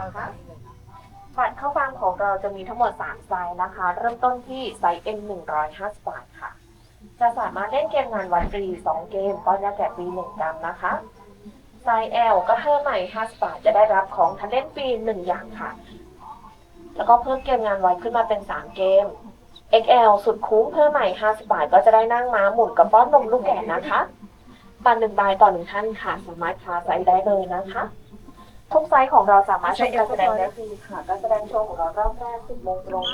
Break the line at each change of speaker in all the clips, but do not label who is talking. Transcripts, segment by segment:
นะคะบัตรเข้าฟังของเราจะมีทั้งหมด 3 ไซส์นะคะ เริ่มต้นที่ไซส์ M 150บาทค่ะ จะสามารถเล่นเกมงานวันฟรี 2 เกมป้อนยาแก่ฟรี1กรัมนะคะไซส์ L ก็เพิ่มใหม่50บาทจะได้รับของทันเล่นฟรี 1 อย่างค่ะ แล้วก็เพิ่มเกมงานวันขึ้นมาเป็น 3 เกม XL สุดคุ้มเพิ่มใหม่50บาทก็จะได้นั่งม้าหมุนกับป้อนนมลูกแกะนะคะบัตรหนึ่งใบต่อหนึ่งท่านค่ะ สามารถคาไซส์ได้เลยนะคะ ทุกไซส์ของเราสามารถชมการแสดงได้ฟรีค่ะการแสดงโชว์ของเรารอบแรก10โมงตรง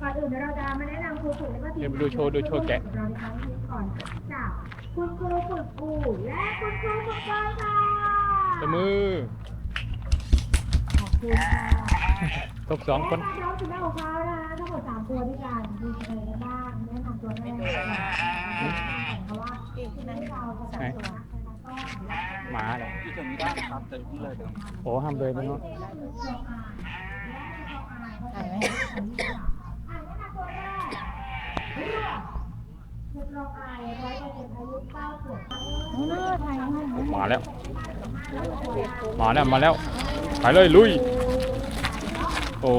ก่อนอื่นเดี๋ยวเราจะมาแนะนำครูฝึกและก็ทีม
เดี๋ยวมาดูโชว์ดูโชว์แกะ
เราในครั้งนี้ก่อนจากคุณครูฝึกอูและคุณครูฝึกบอลค่ะ
ตบมือ
ขอบคุณค่ะ
ตบสองคน
และน้องสุนัขของเขานะคะทั้งหมดสามตัวด้วยกันมีใครกันบ้างแนะนำตัวแรกเพราะว่าที่นั่นเราจะจัดตัวนะคะก็
หมาเหรอ
ที่จะมีได้ครับแต่ที่เลยครับ
โอ้ห้ามเลยนะเนาะ
ถ่ายไหมอ่านแนะนำตัวแรกคุณรองอายร้อยเปอร์เซ็นต์อายุเก้าขวบเออถ่ายให้
มาแล้ว มาแล้ว มาแล้ว ไปเลยลุย โอ้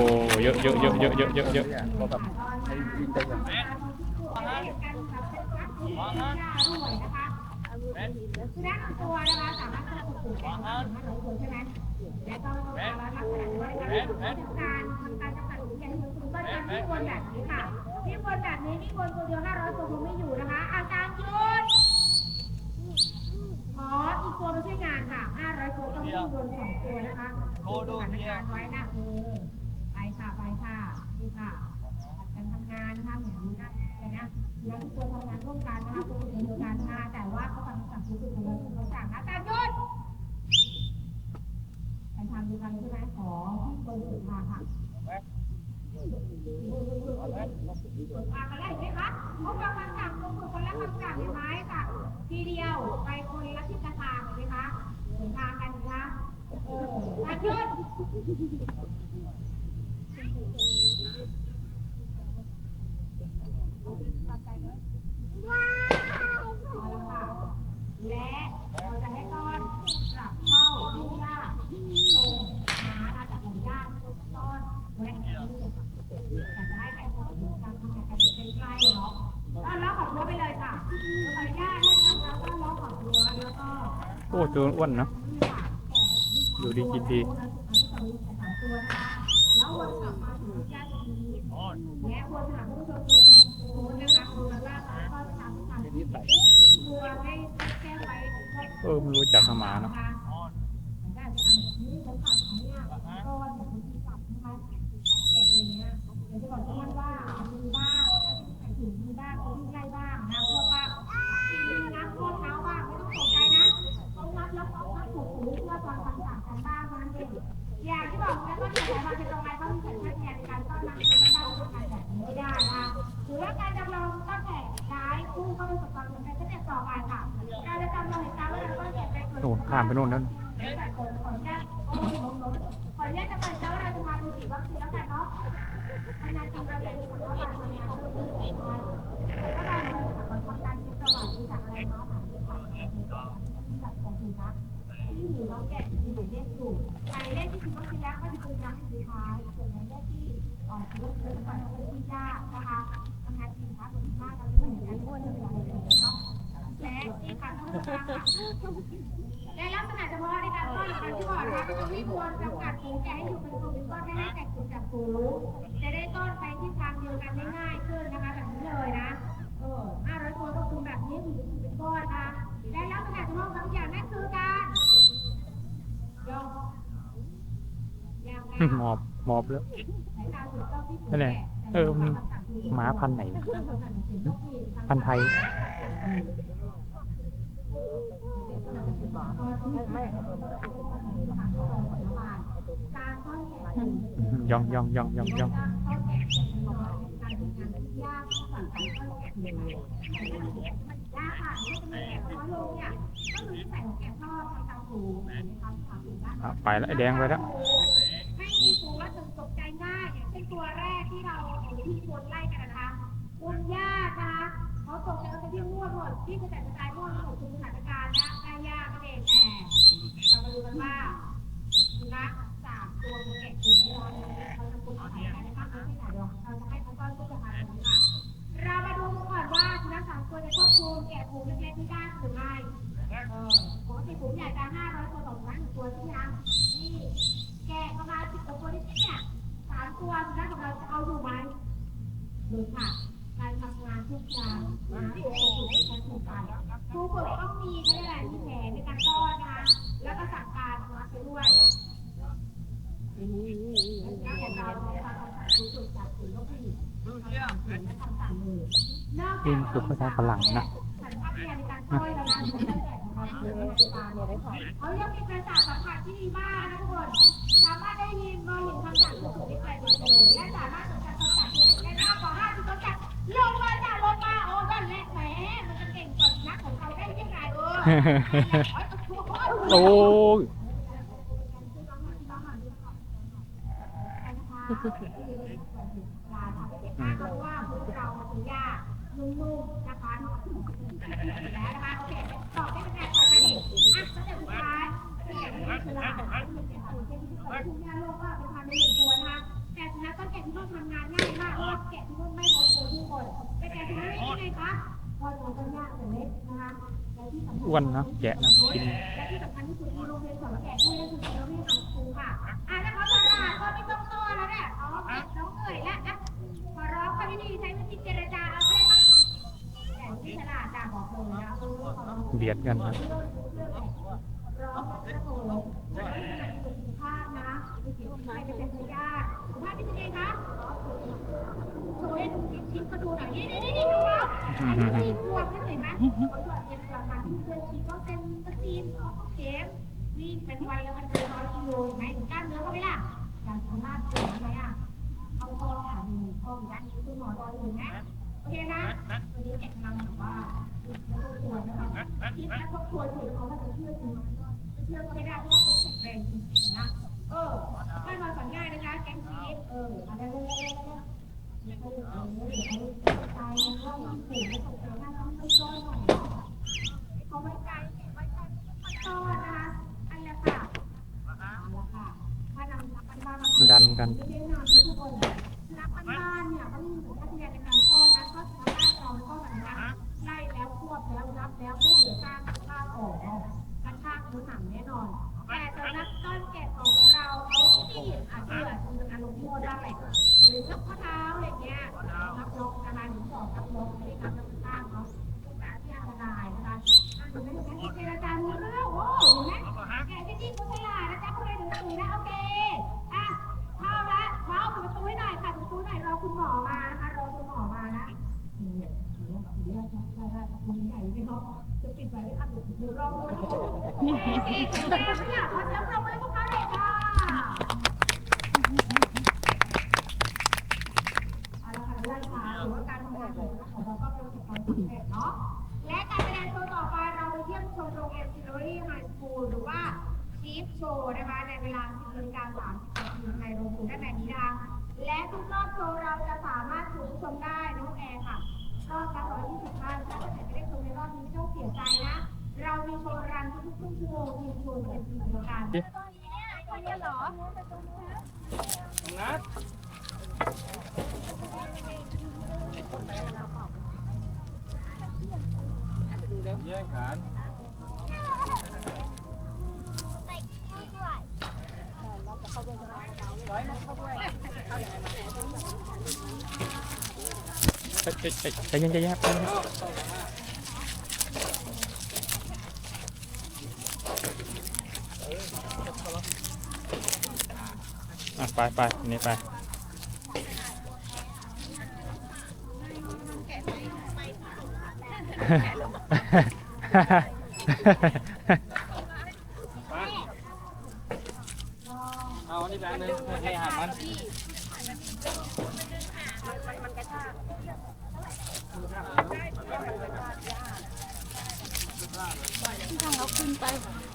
เยอะเยอะเยอะเยอะเยอะเยอะเยอะ
อด้านตัวนะคะสามารถควบคุมได้สามารถหลงตัวใช่ไหมและต้องลักษณะว่าการการทำการจำกัดสิ่งอย่างที่คุณก็จะวิ่งวนแบบนี้ค่ะวิ่งวนแบบนี้วิ่งวนตัวเดียว500ตัวคงไม่อยู่นะคะ อาจารย์ยุดขออีกตัวมาช่วยงานค่ะ500ตัวต้องวิ่งวนสองตัวนะคะดูสถานการณ์ไว้นะ ค่ะ ไปค่ะดีค่ะการทำงานนะคะเหมือนนี้นะแต่นะแล้วทุกคนทำงานร่วมกันนะคะตัวเดียวกันนะแต่ว่าเขาฟังจากผู้อื่นเขาสั่งอาจารหยุดไปทำดูกันใช่ไหมขอที่คนสุดมาค่ะอ่าอะไรไหมคะเขาฟังคำสั่งลงมือคนละคำสั่งเห็นไหมค่ะทีเดียวไปคนละทิศทางเห็นไหมคะเห็นทางกันนะคะเออการหยุดเอาละค่ะและเราจะให้ก้อนกลับเข้าที่ยากตรงหาอาจากหมู่ยากต้อนและที่แต่จะให้ใครคนอื่นการทำงานกันเป็นใกล้เนาะต้อนรับขอบรั้วไปเลยค่ะขออนุญาตให้ทำงานต้อนรับขอบรั้วแล้วก็
โอ้ตัวอ้วนนะดูดีกินดี
โน่นข้ามไป
โน่นแล้ว
ขออนุญาตขออนุ และขณะที่เราเรียนผลว่าการทำงานก็คือสีน้อยแล้วก็เราจะทำการคิดประวัติจากอะไรเนาะผ่านที่ผ่านที่แบบของสีนะที่อยู่น้องแกะมีหมายเลขอยู่หมายเลขที่คือวัคซีนแล้วก็จะเป็นครั้งสุดท้ายส่วนหมายเลขที่ออนคือเป็นก่อนเป็นที่ยานะคะทำงานสินค้าเป็นมากเราจะเหมือนกันทุกคนเลยเนาะและนี่ค่ะทุกท่านค่ะในลักษณะเฉพาะในการต้อนรับที่บอกนะคะไม่ควรจำกัดฝูงแกะให้อยู่เป็นกลุ่มเป็นก้อนไม่ให้แตกกลุ่มจากฝูงจะได้ต้อนไปที่ทางเดียวกันได้ง่ายขึ้นนะคะแบบนี้เลยนะ เออ
หมอบหมอบแล้ว
สาย
นั่นแหละเออมหมาพันไหน พันไทยยองยองยองยองยอง
ไป
แล้วแดงไปแล้ว
ให้ที่ฝูงแล้วถึงตกใจง่ายอย่างเช่นตัวแรกที่เราเอที่ชวนไล่กันนะคะคุณย่านะคะเขาตกใจกันที่มั่วหมดที่กระจายกระจายมั่วหมดคุณสถานการณ์นะแม่ย่าก็เองแต่เรามาดูกันว่าสุนัขสามตัวมันเก็บอยู่ในร้านนี้เขาจะคุยกันนะคะไม่ใช่ไหนหรอกเราจะให้เขาต้อนผู้จะหาคนค่ะเรามาดูกันก่อนว่าสุนัขสามตัวจะควบคุมแกะผูเล็กๆที่ได้หรือไม่เออปกติผมใหญ่จะห้าร้อยตัวต่อสุนัขหนึ่งตัวใช่ไหมคะ ดูค่ะ การทำงานทุกอย่างนะครูฝึกในการถูกไปครูฝึกต้องมีเขาเรียกอะไรมีแผนในการต้อนนะคะแล้วก็สั่งการสุนัขไปด้วยแล้วของเราเนี่ยเราทำครูฝึกจากศูนย์ลูกผู้หญิง
ยินคือภาษาฝรั่งนะ
เขายังมีประสาทสัมผัสที่ดีมากนะทุกคน สามารถได้ยินมองเห็นคำสั่งทุกสิ่งที่เกิดขึ้นและสามารถ ลงมาจ้ะลงมาโอ้นั่นแหละแหมมันจะเก่งกว่านักของเขาได้ยังไงเออ
โอ้ย
เพราะว่าพวกเราเป็นญาตินุ่มๆนะคะแล้วนะคะโอเคตอบได้เป็นไงต่อไปดิอะสเต็ปสุดท้ายสเต็ปที่คือเป็นเด็กผู้เป็นคุณย่าโลกว่าเป็นพันในหนึ่งตัวนะคะแต่สุนัขต้นแกะที่ต้องทำงานง่ายมากเพราะว่าแกะที่ต้องไม่พบเจอผู้คนแต่แกะที่ไม่ได้ยังไงคะพอตัวต้นยากแต่เล็กนะคะและที่สำคัญ
อ้วนนะแกะนะกิน
และที่สำคัญที่สุดมีโรงเรียนสอนแกะด้วยก็คือเราเรียนทางครูค่ะอะแล้วเขาฉลาดก็ไม่ต้องโตแล้วเนี่ยอ๋อน้องเหนื่อยแล้วนะขอร้องคนดีๆใช้วิธีเจรจาเอาได้ปะแต่ที่ฉลาดจ้าบอกเลยนะเบี
ยดกันนะ
ร้องแบบโอ้โหแล้วก็มีการสุขภาพนะไม่เกี่ยวกับใครจะเป็นพยาธิ สุขภาพเป็นยังไงคะโชว์ให้ดูชิ้นๆก็ดูหน่อยนี่นี่นี่ดูนะอันนี้สี่ขวบนะเห็นไหมเขาตรวจเย็นประมาณที่เพื่อนคิดว่าเป็นวัคซีนเขาก็เข็มวิ่งเป็นวันแล้วมันเกินร้อยกิโลเห็นไหมกล้ามเนื้อเขาไหมล่ะอย่างสามารถเกิดไหมอะเอาคอขาหนึ่งข้อยันคุณหมอรออยู่นะโอเคนะวันนี้แกะกำลังแบบว่าไม่ต้องกลัวนะคะคิดแล้วก็ควรถือเขาว่าจะเชื่อจริงเชื่อก็ไม่ได้เพราะว่าเขาแข็งแรงจริงๆนะ เออขั้นอนสอนง่ายนะคะ แกงชีสเอออะไรเรื่อยๆได้เอาเดี๋ยวเอาตายแล้วก็มีผูกไม่ตกใจหน้าต้องซ้อนหน่อยเขาไว้ใจไว้ใจต้อนนะคะอันละค่ะเอาละค่ะถ้านำนันมั
นกัน
คือหนังแน่นอน แต่สำนักต้นแกะของเราเขาที่อาจจะเหลือจนอารมณ์โมได้หรือยกข้อเท้าอะไรเงี้ยนับลงประมาณหนึ่งสองนับลงไม่ได้นับนับข้างเนาะที่อันตรายนะคะเห็นไมเห็นไหมเจรจารู้เรื่องโอ้เห็นไหมแกที่จริงกูฉลาดนะจ๊ะคุณเลยถึงสูงนะโอเคอะเข้าละเข้าปิดประตูให้หน่อยค่ะประตูหน่อยรอคุณหมอมานะคะรอคุณหมอมานะเดี๋ยวเดี๋ยวเดี๋ยวได้ได้คุณใหญ่ไม่เนาะจะปิดไว้ไม่ทันเดี๋ยวรอคุณหมอ แม่เนี่ยขอเสียงปรบมือให้พวกเขาเลยค่ะเอาละค่ะท่านค่ะถือว่าการทำงานของเราก็เป็นประสบความสำเร็จเนาะและการแสดงโชว์ต่อไปเราไปเยี่ยมชมโรงเรียนซิลเวอรี่ไฮสคูลหรือว่าชีฟโชว์นะคะในเวลา10นาฬิกา30นาทีในโรงเรียนด้านในนี้นะคะและทุกรอบโชว์เราจะสามารถ โชว์รันทุกๆ ครึ่งชั่วโมงทีมโชว์เป็นทีมเดียวกัน
แย่งกัน
เอ้ยเอ้ยเอ้ยใจเย็นใจเย็นใจเย็นอะไปไปนี่ไป
เอาอันนี้แบงค์หนึงให้อาหารมัน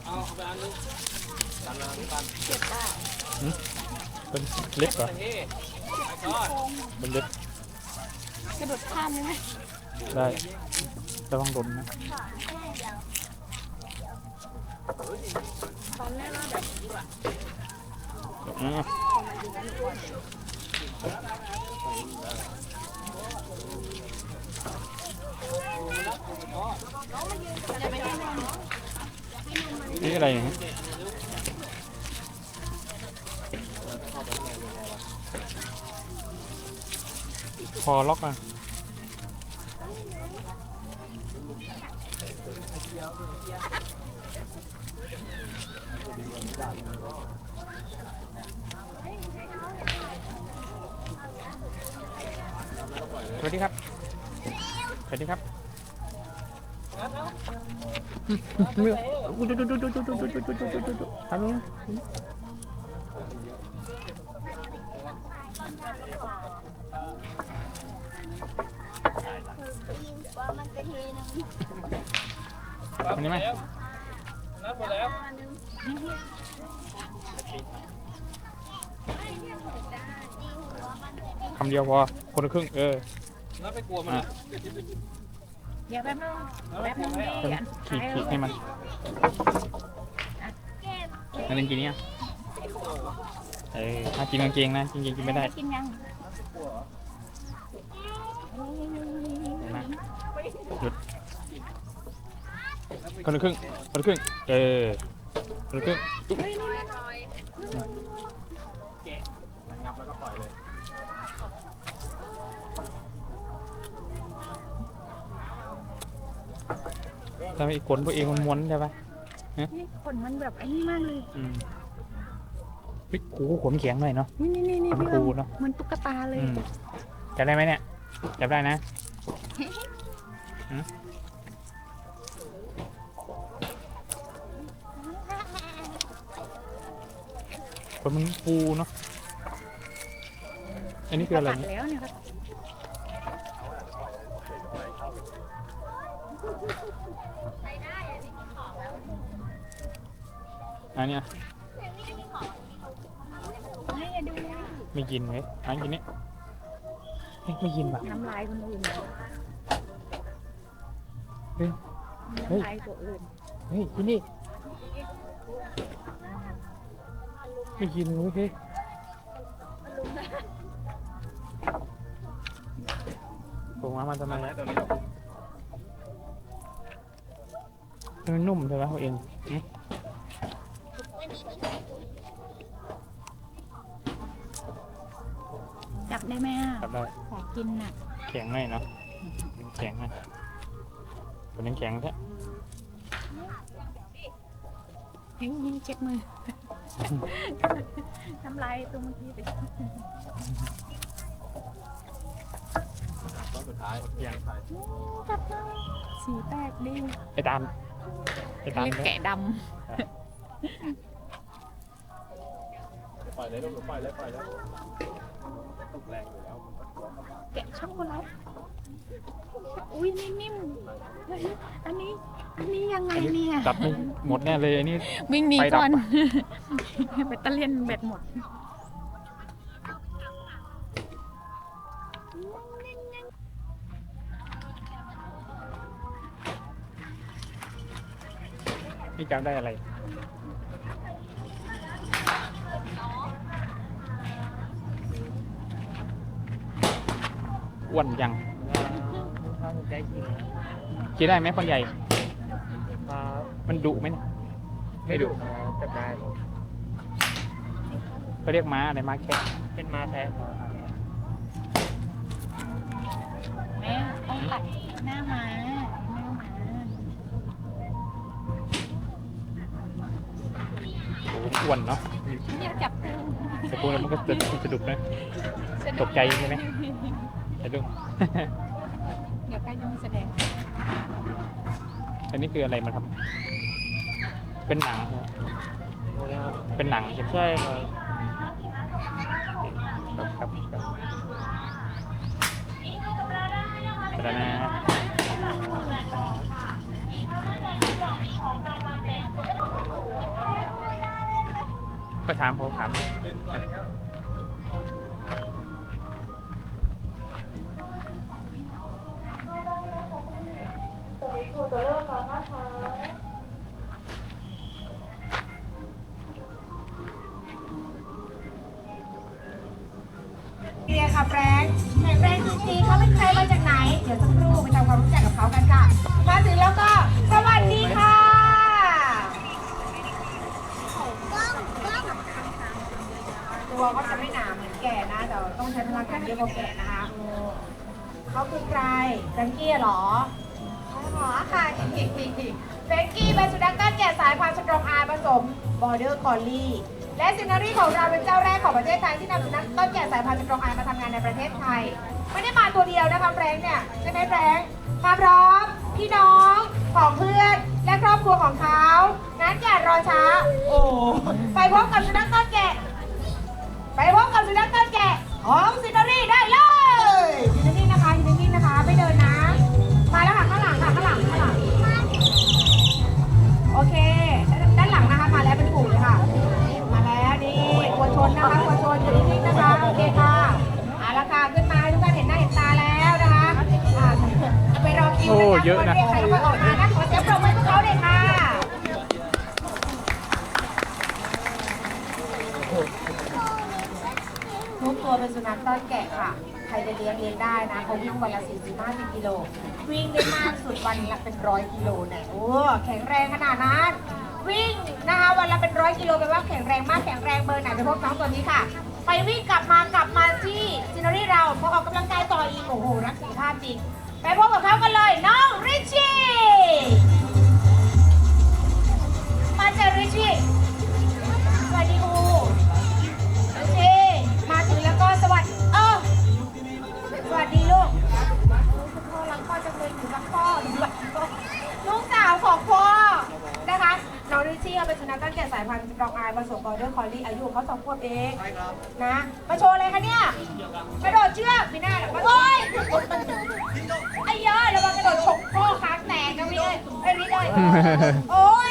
เอาเอาไปอันนึงตันละตัน
เป็นเล็กเหรอ
เฮ้ไปก่อน
เป็นเล็ก
กระโดดข้ามได้ไหม
ได้ระวังโดนนะ
อื
มนี่อะไรเงี้ย คอล็อกอะสวัสดีครับ สวัสดีครับดูดูดูดูดูดูดูดูดูดูดู
มันจะเทนึง
อันนี้ไหม
นับไปแล้ว
คำเดียวพอ คนละครึ่ง เออ
นับไปกลัวมันนะ
เดี๋ยวแป๊บนึง
นับไปกลัวไหม
คนขีดขีดให้มันอันนึงกินเนี่ยเออถ้ากินกางเกงนะกินกางเกงกินไม่ได้
กินยัง
เห็นไหม หยุดคนละครึ่งคนละครึ่งเออคนละครึ่งอุ๊ย
งับแล้วก็ปล่อยเลย
ทำไมขนตัวเองมันม้วนใช่ปะ
นี่ขนมันแบบไอ้นี่มากเลย
อืมวิกูขนแข็งหน่อยเนาะ
นี่นี่นี่
ขน
พี่
ฟู
ลำ
เนาะ
เหมันตุ๊กตาเลย
อืมจับได้ไหมเนี่ยจับได้นะ หืมขนมันฟูเนาะ อันนี้คืออะไร
ตัด
เนี่ย
แล้วเนี่ยครับ
อันเนี้ย
ให้ดู
ไม่กินเลยอันกินนี่เฮ้ยไม่กินป่ะ
น้ำลายคนอื่น
เฮ้ยเฮ้ย
น้ำลายตัวอื่น
เฮ้ยกินนี่ไม่กินเลยเฮ้ยผมว่ามันทำไม
ทำไมตัวนี้
มันนุ่มใช่ไหมเขาเองหึ
จับได้ไหมอะ
จับได้
ขอกินน่ะ
แข็งหน่อยเนาะแข็งนะ ตัวนี้แข็งแท้
เฮ้ยนี่เช็ดมือน้ำลายตัวเมื่อกี้ไป
ตัวสุดท้ายอย่าง
จับได้สีแตกดี
ไอ้ตามไอ้ตาม
เรียก
เนี่ย
แกะด
ปล่อยเลยลูกปล่อยเลยปล่อยเลยตกแรงอยู่แล้วำ
แกะช่องคนแล้ว อุ้ยนี่นิ่มเฮ้ยอันนี้ อันนี้ยังไงเนี่ย
จับไม่หมดแน่เลยอันนี้
วิ่งหนี
ไฟดับ
ก่อน
อะ
แบตเตอรี่ยนแบตหมด
นี่จับได้อะไร อ้วนยัง
ใจจริง
กินได้ไหมคนใหญ่มันดุไหมเนี่ยไม่ดุ
จะได้
เขาเรียกม้าอะไรม้าแค่
เป็นมาแท้
แม่ต้องตัดหน้าม้าหน้าม้า
โอ้โหอ้วนเนาะ
เนี่ยจับปู
แต่พวกนั้นมันก็จะสะดุดนะตกใจใช่ไหมสะดุ้ง
เดี๋ยวกล้จะมีแสดง
อันนี้คืออะไรมันครับ เป็นหนังใช่ไหมเป็นหนังใช่ไหม
ใช่ครับ
ครับครับแต่นะก็ถามเขาถาม
ยวสักครู่ไปทำความรู้จักกับเขากันค่ะ มาถึงแล้วก็สวัสดีค่ะ ตัวก็จะไม่หนาเหมือนแก่นะแต่ต้องใช้พลังงานเยอะกว่าแก่นะคะอืมเขาคือใครแฟรงกี้เหรอหรอค่ะแฟรงกี้เป็นสุนัขต้านแก่สายพันธุ์สตรองอาร์ผสมบอร์เดอร์คอลลี่ และซินารีของเราเป็นเจ้าแรกของประเทศไทยที่นำสุนัขต้นแก่สายพันธุ์สตรองอามาทำงานในประเทศไทย ไม่ได้มาตัวเดียวนะคะแฟรงเนี่ยใช่ไหมแฟรงมาพร้อมพี่น้องของเพื่อนและครอบครัวของเขางั้นอย่ารอช้า โอ้ไปพบกับสุนัขต้นแก่ไปพบกับสุนัขต้นแกะของซินารีได้เลย นนะคะกลัวชนยืนนิ่งๆนะคะโอเคค่ะเอาละค่ะขึ้นมาให้ทุกท่านเห็นหน้าเห็นตาแล้วนะคะอ่าไปรอคิว
โอ้
นะคะ
เยอะนะ
ใครก็ออกมานะขอเสียงปรบมือให้พวกเขาเลยค่ะทุกตัวเป็นสุนัขต้อนแกะค่ะ ใครจะเลี้ยงเลี้ยงได้นะเขาวิ่งวันละ4 5 0กิโลวิ่งได้มากสุดวันละเป็นร้อยกิโลเนี่ยโอ้แข็งแรงขนาดนั้น วิ่งนะคะวันละเป็นร้อยกิโลแปลว่าแข็งแรงมากแข็งแรงเบอร์ไหนไปพบน้องตัวนี้ค่ะ ไปวิ่งกลับมากลับมาที่ซินารีเราพอออกกำลังกายต่ออีกโอ้โหรักสุขภาพจริงไปพบกับเขากันเลยน้องริชชี่มาเจอริชชี่สวัสดีครูโอเคมาถึงแล้วก็สวัสดีเออสวัสดีลูกพ่อรักพ่อจังเลยหนูรักพ่อหนูรักพ่อลูกสาวของพ่อ น้องริชชี่เขาเป็นสุนัขตั้งแต่สายพันธุ์ดอกอายผสมบอร์เดอร์คอลลี่อายุของเขาสองขวบเองนะมาโชว์เลยคะเนี่ยกระโดดเชือกพี่หน้ามาโอ้ยไอ้เยอะระวังกระโดดฉกพ่อค้างแตกนะพี่เอ้ยไอ้ริชเลยโอ้ย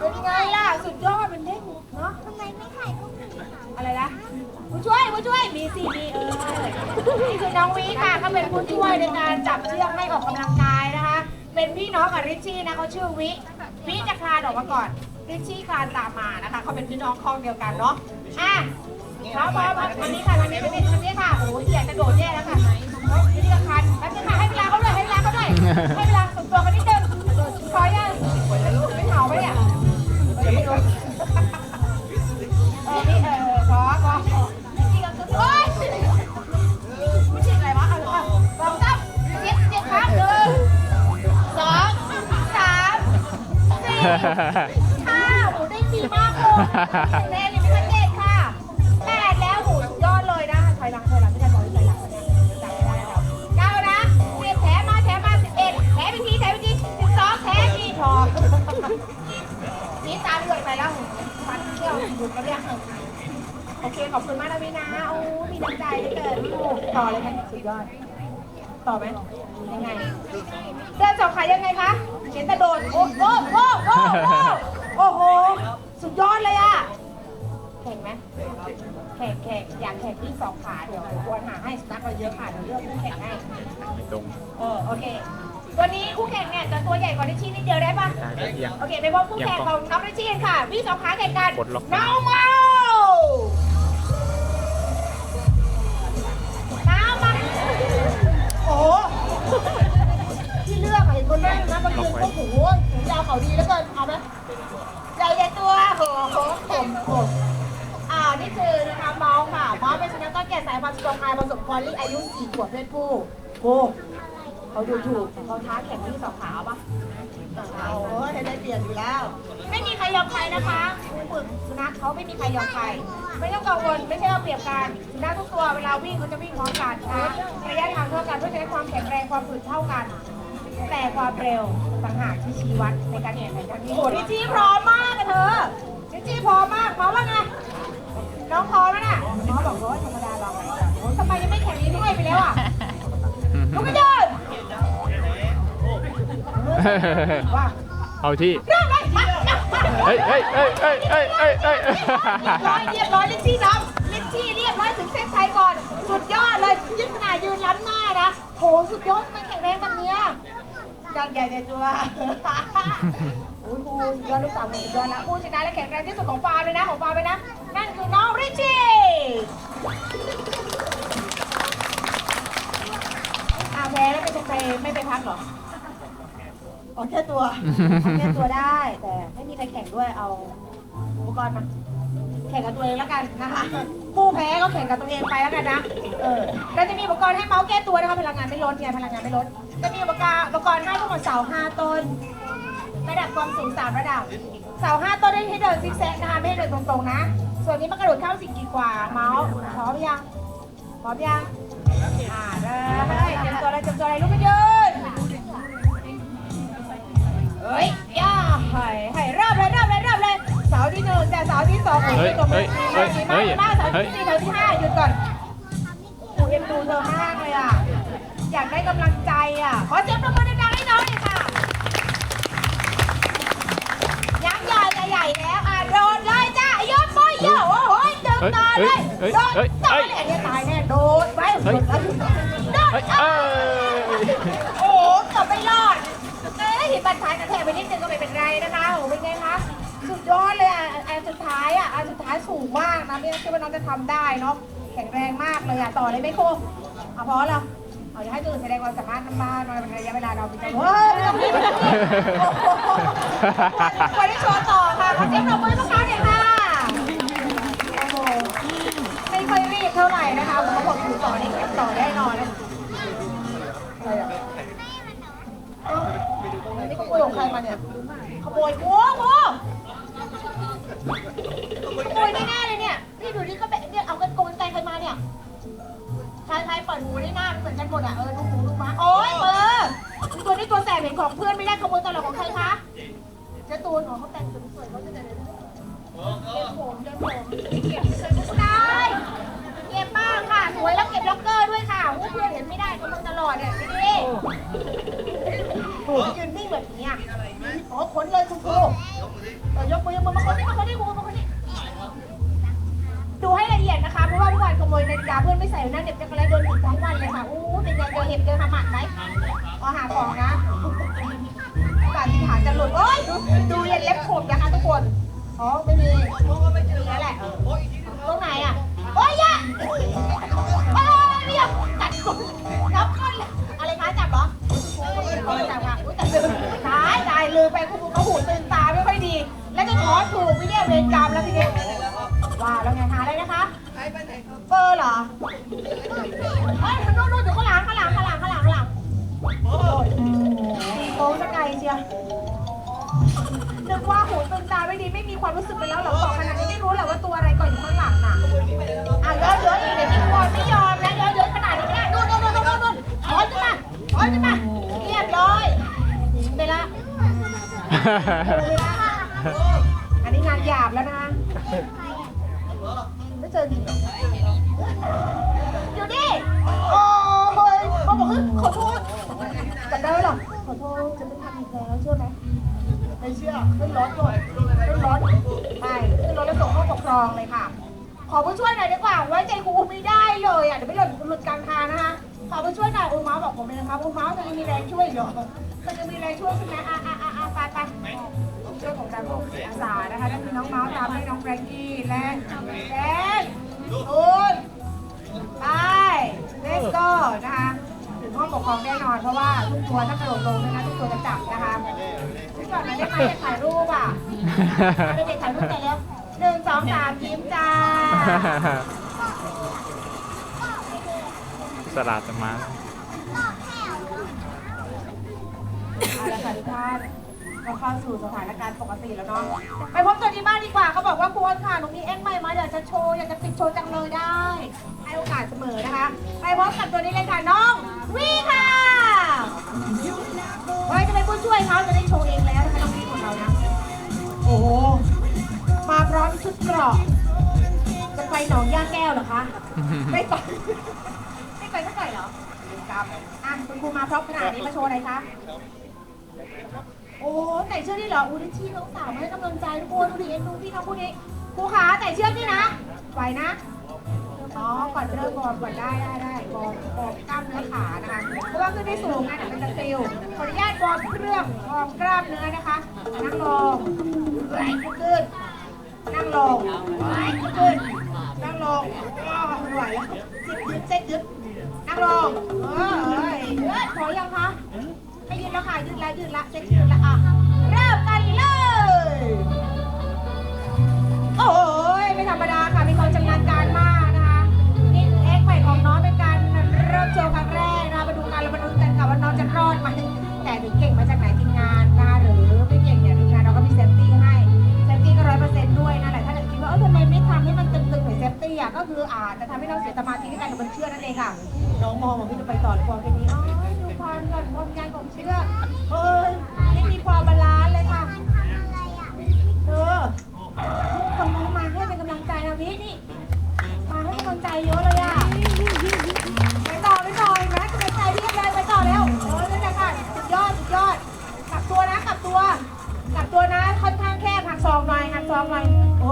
เป็นไงล่ะสุดยอดมันเด้งเนาะทำไมไม่ถ่ายรูปอะไรนะผู้ช่วยผู้ช่วยมีสิมีเออนี่คือน้องวีค่ะเขาเป็นผู้ช่วยในการจับเชือกให้ออกกำลังกายนะคะ เป็นพี่น้องกับริชชี่นะเขาชื่อวิ วิจะคลานออกมาก่อน ริชชี่คลานตามมานะคะเขาเป็นพี่น้องคลองเดียวกันเนาะ อะพร้อมพร้อมวันนี้ค่ะวันนี้วันนี้วันนี้ค่ะโอ้โหอยากกระโดดแย่แล้วค่ะนี่ก็คลานแป๊บนึงค่ะให้เวลาเขาด้วยให้เวลาเขาด้วยให้เวลาสุดตัวกันนิดนึงขอยัง สี่ห้าหมูได้ดีมากเลยแม่ยังไม่ทันเด็ดค่ะแปดแล้วหมูยอดเลยนะถอยหลังถอยหลังไม่ได้บอกถอยหลังนะจำไม่ได้แล้วเก้านะเรียบแถมมาแถมมาสิบเอ็ดแถมอีกทีแถมอีกทีสิบสองแถมอีกพอนี่ตาเหลือดไปแล้วฟันเที่ยวหยุดแล้วเนี่ยโอเคขอบคุณมากนะพี่นะโอ้มีน้ำใจเหลือเกินโอ้ต่อเลยกันสุดยอด ต่อไหมยังไงเดินสองขายังไงคะเห็นแต่โดดโอ้โอ้โอ้โอ้โอ้โอ้โหสุดยอดเลยอะแข่งไหมแข่งแข่งอยากแข่งที่สองขาเดี๋ยวควรหาให้สตาร์ทเราเยอะค่ะเดี๋ยวเลือกคู่แข่งให้
ตรง
เออโอเคตัวนี้คู่แข่งเนี่ยจะตัวใหญ่กว่าดิชี่นิดเดียวได้ปะ
ได้เอียง
โอเคไปพบคู่แข่งของน้องริชชี่กันค่ะวิ่งสองขาแข่งกัน
กดล็อก
น้องเมา คนแรกนะบางทีก็โอ้โหหูยาวเขาดีแล้วเกินเอาไหมใหญ่ใหญ่ตัวโอ้โหผมผมอ่านี่คือนะคะเมาส์ค่ะเมาส์เป็นสุนัขต้นแก่สายพันธุ์สตรองไฮผสมคอลลี่อายุ4ขวบเพศผู้โอ้เขาดูถูกเขาท้าแข่งที่สองขาเอาปะโอ้ยได้เปลี่ยนอยู่แล้ว ไม่มีใครยอมใครนะคะครูฝึกสุนัขเขาไม่มีใครยอมใคร ไม่ต้องกังวลไม่ใช่เราเปรียบกันสุนัขทุกตัวเวลาวิ่งเขาจะวิ่งพร้อมกันนะระยะทางเท่ากันเพื่อจะได้ความแข็งแรงความฝึกเท่ากัน แต่ความเร็วต่างหากที่ชี้วัดในการแข่งขันครั้งนี้โอ้โหดิจี้พร้อมมากอะเธอดิจี้พร้อมมากพร้อมว่าไงน้องพร้อมแล้วน่ะน้องบอกว่าธรรมดาเราไงโอ้ยทำไมยังไม่แข่งนี้ด้วยไปแล้วอะลุกขึ้นยืนว่า
เอาที่
เริ่มเลย
เฮ้ยเฮ้ยเฮ้ยเฮ้ยเฮ้ยเฮ้ยเฮ้ย
เรียบร้อยเรียบร้อยลิชชี่น้ำลิชชี่เรียบร้อยถึงเส้นชัยก่อน สุดยอดเลยยืนขนาดยืนล้ำหน้านะโหสุดยอดมันแข็งแรงแบบเนี้ย ยักใหญ่ในตัวอุ้ยพูดยอดลูกสาวหมดยอดละพูดชนะและแข็งแรงที่สุดของฟาร์มเลยนะของฟาร์มเลยนะ นั่นคือน้องริชชี่แพ้แล้วไม่ไปไม่ไปพักหรอออกแค่ตัวออกแค่ตัวได้ แต่ไม่มีใครแข่งด้วยเอาอุปกรณ์มา แข่งกับตัวเองแล้วกันนะคะผู้แพ้ก็แข่งกับตัวเองไปแล้วกันนะ เออเราจะมีอุปกรณ์ให้เมาส์แก้ตัวนะคะพลังงานไม่ลดเนี่ยพลังงานไม่ลด จะมีอุปกรณ์อุปกรณ์ให้ทั้งหมดเสาห้าต้น ระดับความสูงสามระดับ เสาห้าต้นได้ให้เดินซิกแซกนะคะไม่ให้เดินตรงๆนะ ส่วนนี้มันกระโดดเข้าสิ่งกีดกว่าเมาส์พร้อมยังพร้อมยังอ่าได้เตรียมตัวอะไรเตรียมตัวอะไรลุกขึ้นยืนเฮ้ยย่าเฮ้ยเฮ้ยริ่มเลยริ่มเลยเริ่มเลย เสาที่หนึ่งแต่เสาที่สอง
เฮ้ย
ตัว
เฮ้ย
ดี
เฮ้
มาก
ย
ดีมากดีมากเสา
เฮ้ย
ที่สี่เสาที่ห้าหยุดก่อนกูเอ็มดูเธอมากเลยอะ อยากได้กำลังใจอะ ขอเสียงปรบมือดังๆให้น้องหน่อยค่ะ ยักษ์ใหญ่จะใหญ่แล้วอะโดนเลยจ้ายกมือโยโอ้โหตึงตาเลย
เฮ้ย
โดน
เฮ้ย
ตา
เฮ้ย
เนี่ยเนี่ยตายแน่โดนไว้
เฮ้ย
โดน
เฮ้ย
เอ้
เอ้
ย
ย
โอ้โหเกือบไม่รอดเอ้ยเห็นบัตรท้ายกระแทกไปนิดนึงก็ไม่เป็นไรนะคะโอ้โหเป็นไงคะ สุดยอดเลยอะอันสุดท้ายอะอันสุดท้ายสูงมากนะไม่คิดว่าน้องจะทำได้เนาะแข็งแรงมากเลยอะต่อเลยไหมครูเอาพอแล้วเอาอย่าให้ตื่นแสดงความสามารถทำบ้านมาเป็นระยะเวลาเราเป็นใจเฮ้ยไม่ต้องรีบไม่ต้องรีบโอ้โหไปได้โชว์ต่อค่ะขอเสียงปรบมือให้พวกเขาหน่อยค่ะโอ้โหไม่ค่อยรีบเท่าไหร่นะคะผมก็บอกอยู่ต่อนี่ต่อแน่นอนเลยอะไรอะเอ้านี่ขโมยของใครมาเนี่ยขโมยโอ้โหขโม ยแน่ๆเลยเนี่ย นี่ดูนี่ก็แบบเนี่ยเอากันโกนใจใครมาเนี่ยชายชายเปิดหูได้หน้ามันเหมือนกันหมดอะ เออดูหูดูมา โอ๊ยเออตัวนี้ตัวแสบเห็นของเพื่อนไม่ได้ขโมยตลอดของใครคะเจ้าตูนของเขาแต่งสวยๆเขาจะเดินเก็บผมเดินผมเก็บไม่ ยนาฬิกาเพื่อนไม่ใส่หนั่นเด็กจะกระไรโดนติดทั้งวันเลยค่ะอู้เป็นไงเจอเห็บเจอหาหมัดไหมเอหาของนะปาฏิหาริย์จะหลุดโอ้ยดูเย็นเล็บผมนะคะทุกคนอ๋อไม่มีมีแล้วแหละตรงไหนอะโอ้ยยะโอ้ยเนี่ยกัดก้นนับก้นอะไรคะจับเหรอโอ้ยจับค่ะอุ้ยแต่ลืมตายตายลืมไปคุณครูเขาหูตื่นตาไม่ค่อยดี แล้วจะขอถูกไม่เนี่ยเวรกรรมแล้วทีนี้ว่าแล้วไงหาอะไรนะคะ เบอร์เหรอเอ้ยนู่นนู่นอยู่ข้างหลังข้างหลังข้างหลังข้างหลังข้างหลังโอ้ยโค้งสกายเชียวนึกว่าหูตึงตาไม่ดีไม่มีความรู้สึกไปแล้วเหรอบอกขนาดนี้ไม่รู้แหละว่าตัวอะไรก่อนอยู่ข้างหลังน่ะอะเยอะเยอะอีกเดี๋ยวพี่กรไม่ยอมนะเยอะเยอะขนาดนี้ไม่ได้นู่นนู่นนู่นนู่นนู่นถอนขึ้นมาถอนขึ้นมาเรียบร้อยไปละไปละอันนี้งานหยาบแล้วนะ เจอดีอยู่ดิโอ้ยเขาบอกเฮ้ยขอโทษจะได้หรอขอโทษจะไม่ทำอีกแล้วเชื่อไหมไม่เชื่อขึ้นรถก่อนขึ้นรถไปขึ้นรถแล้วส่งเข้าปกครองเลยค่ะ ขอผู้ช่วยหน่อยดีกว่าไว้ใจครูไม่ได้เลยอะเดี๋ยวไม่หล่นหลุดกลางทางนะคะขอผู้ช่วยหน่อยอุ้มเมาบอกผมเลยนะคะอุ้มเมาจะมีแรงช่วยเหรอมันจะมีแรงช่วยใช่ไหมอะอะอะอะไปไป องการพวกอาสานะคะแล้วมีน้องเมาส์ตามให้น้องแฟรงกี้และแดนตูนไป let's go นะคะถึงห้องปกครองแน่นอนเพราะว่าทุกตัวถ้ากระโดดลงนะคะทุกตัวจะจับนะคะพี่ก่อนหน่อยได้ไหมอยากถ่ายรูปอะเอาเด็กๆถ่ายรูปกันแล้วหนึ่งสองสามยิ้มจ้า
สลัดมา
เอาละค่ะทุกท่าน เราเข้าสู่สถานการณ์ปกติแล้วเนาะ ไปพบตัวนี้บ้างดีกว่าเขาบอกว่าควรค่ะตรงนี้เอ็งใหม่มาเดี๋ยวจะโชว์อยากจะปิดโชว์จังเลยได้ ให้โอกาสเสมอนะคะ ไปพบกับตัวนี้เลยค่ะน้องวีค่ะไว้จะเป็นผู้ช่วยเขาจะได้โชว์เองแล้วนะคะน้องวีของเรานะ โอ้โห มาพร้อมชุดเกราะ จะไปหนองย่าแก้วเหรอคะ ไม่ไป ไม่ไปสักหน่อยเหรอครับอะคุณครูมาพร้อมขนาดนี้มาโชว์อะไรคะ โอ้แต่เชือกนี่เหรออุ้ยที่น้องสาวมาให้กำลังใจทุกคนดูดิเอ็นดูพี่น้องคู่นี้ครูขาแต่เชือกนี่นะไหวนะอ๋อก่อนเริ่มวอร์มก่อนได้ได้ได้วอร์มวอร์มกล้ามเนื้อขานะคะ เพราะว่าขึ้นได้สูงไงเดี๋ยวมันจะฟิลขออนุญาตวอร์มเครื่องวอร์มกล้ามเนื้อนะคะ นั่งลงไหลขึ้น นั่งลงไหลขึ้น นั่งลงอ้าวไม่ไหวแล้วซิดยึดเส้นยึดนั่งลงเออเอ้ยเอ้ยพอยังคะ ให้ยืนแล้วค่ะยืนแล้วยืนละเซ็ตยืนละอะเริ่มกันเลย โอ้ยไม่ธรรมดาค่ะมีความชำนาญการมากนะคะนี่เอ็กใหม่ของน้องเป็นการเริ่มโชว์ครั้งแรกนะคะมาดูกันแล้วมาดูกันค่ะว่าน้องจะรอดไหมแต่ถึงเก่งมาจากไหนทีมงานนะคะหรือไม่เก่งเนี่ยทีมงานเราก็มีเซฟตี้ให้เซฟตี้ก็ร้อยเปอร์เซ็นต์ด้วยนั่นแหละถ้าเกิดคิดว่าเออทำไมไม่ทำให้มันตึงๆหน่อยเซฟตี้อะก็คืออาจจะทำให้เราเสียสมาธิในการดูบนเชือกนั่นเองค่ะน้องมองว่าพี่จะไปต่อหรือพอแค่นี้ วามกันบนงานของเชือกเออไม่มีความบาลานซ์เลยค่ะเออคนน้องมาให้เป็นกำลังใจนะพี่นี่มาให้กำลังใจเยอะเลยอะไปต่อไปต่ออีกนะกำลังใจพี่เลยไปต่อแล้วเออนั่นแหละค่ะสุดยอดสุดยอดกลับตัวนะกลับตัวกลับตัวนะค่อนข้างแคบหักซองหน่อยหักซองหน่อยโอ้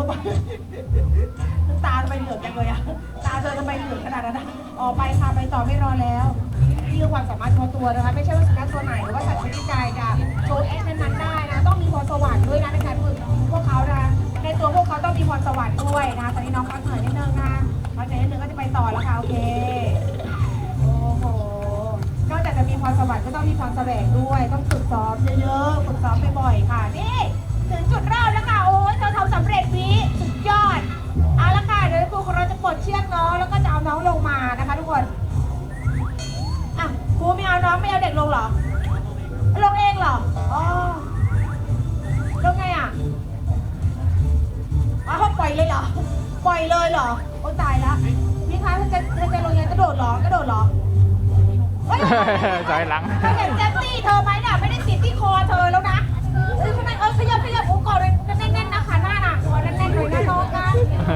ตาทำไมเหลืองจังเลยอะตาเธอทำไมเหลืองขนาดนั้นอะออกไปค่ะไปต่อไม่รอแล้วนี่คือความสามารถเฉพาะตัวนะคะไม่ใช่ว่าสุนัขตัวไหนหรือว่าสัตว์ชนิดใดจะโชว์แอคนั้นๆได้นะต้องมีพรสวรรค์ด้วยนะในการฝึกพวกเขานะในตัวพวกเขาต้องมีพรสวรรค์ด้วยนะคะตอนนี้น้องพักเหนื่อยนิดนึงนะพักเหนื่อยนิดนึงก็จะไปต่อแล้วค่ะโอเคโอ้โหนอกจากจะมีพรสวรรค์ก็ต้องมีพรแสวงด้วย ต้องฝึกซ้อมเยอะๆฝึกซ้อมบ่อยๆค่ะนี่ถึงจุดเริ่มแล้วค่ะโอ้ยเธอทำสำเร็จวิสุดยอด เอาละค่ะเดี๋ยวครูของเราจะปลดเชือกน้องแล้วก็จะเอาน้องลงมานะคะ ทุกคนอะครูไม่เอาน้องไม่เอาเด็กลงเหรอ ลงเองเหรออ๋อลงไงอะอ๋อเขาปล่อยเลยเหรอปล่อยเลยเหรอโอ้ตายละพี่คะเธอจะเธอจะลงยังไงกระโดดเหรอกระโดดเหรอเฮ้ย
ถอยหลัง
เธอเห็นแจ็คซี่เธอไหมน่ะไม่ได้ติดที่คอเธอแล้วนะเออข้างในเออขยับขยับโอ้กอดเลย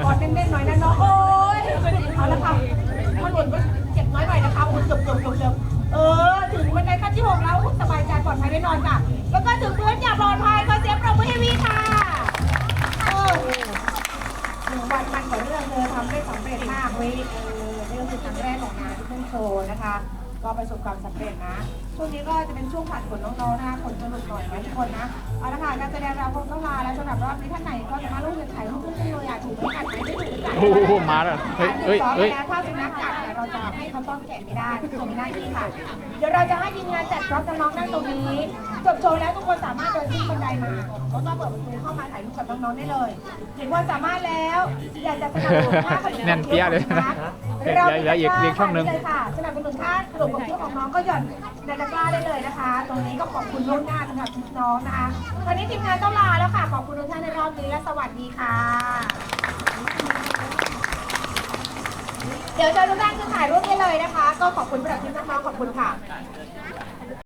กอดแน่นๆหน่อยนะน้องโอ้ยเอาละค่ะมันหล่นก็เจ็บน้อยหน่อยนะคะโอ้ยเกือบเกือบเกือบเอบเออ ถึงบันไดขั้นที่หกแล้วสบายใจปลอดภัยแน่นอนค่ะ แล้วก็ถึงพื้นอย่าปลอดภัยขอเสียงปรบมือให้วีค่ะเออหนึ่งวันมันต่อเนื่องเธอทำได้สำเร็จมากเว้ยเออนี่ก็คือครั้งแรกของงานที่เพิ่งโชว์นะคะ ก็ประสบความสำเร็จนะช่วงนี้ก็จะเป็นช่วงผ่านผลน้องๆนะคะผลสรุปหน่อยนะทุกคนนะเอาละค่ะการแสดงเราคงต้องลาแล้วสำหรับรอบนี้ท่านไหนก็สามารถร่วมกันถ่ายรูปขึ้นเลยอะถูกไหมอะถ่ายไม่ถูกกัน
โอ้โหมาแล้วเฮ้ยเฮ้ยเฮ้ย
ถ้าสุนัขกัดเนี่ยเราจะให้เขาต้อนแกะไม่ได้ส่งไม่ได้ที่ค่ะ เดี๋ยวเราจะให้ทีมงานจัดรอบน้องๆนั่งตรงนี้จบโชว์แล้วทุกคนสามารถเดินขึ้นบันไดมาแล้วก็เปิดประตูเข้ามาถ่ายรูปกับน้องๆได้เลยเห็นว่าสามารถแล้วอยากจะสนับสนุนค่าขนม
แน่นเปี้ยเลยนะ
เรา
เหลืออีกเหลืออีกช่องหนึ่ง
เลยค่ะสนับสนุนค่าขนมของชื่อของน้องก็หย่อนในตะกร้าได้เลยนะคะ ตรงนี้ก็ขอบคุณล่วงหน้าสำหรับน้องนะคะตอนนี้ทีมงานต้องลาแล้วค่ะ ขอบคุณทุกท่านในรอบนี้และสวัสดีค่ะ เดี๋ยวเชิญทุกท่านขึ้นถ่ายรูปได้เลยนะคะ ก็ขอบคุณสำหรับทีมน้องๆขอบคุณค่ะ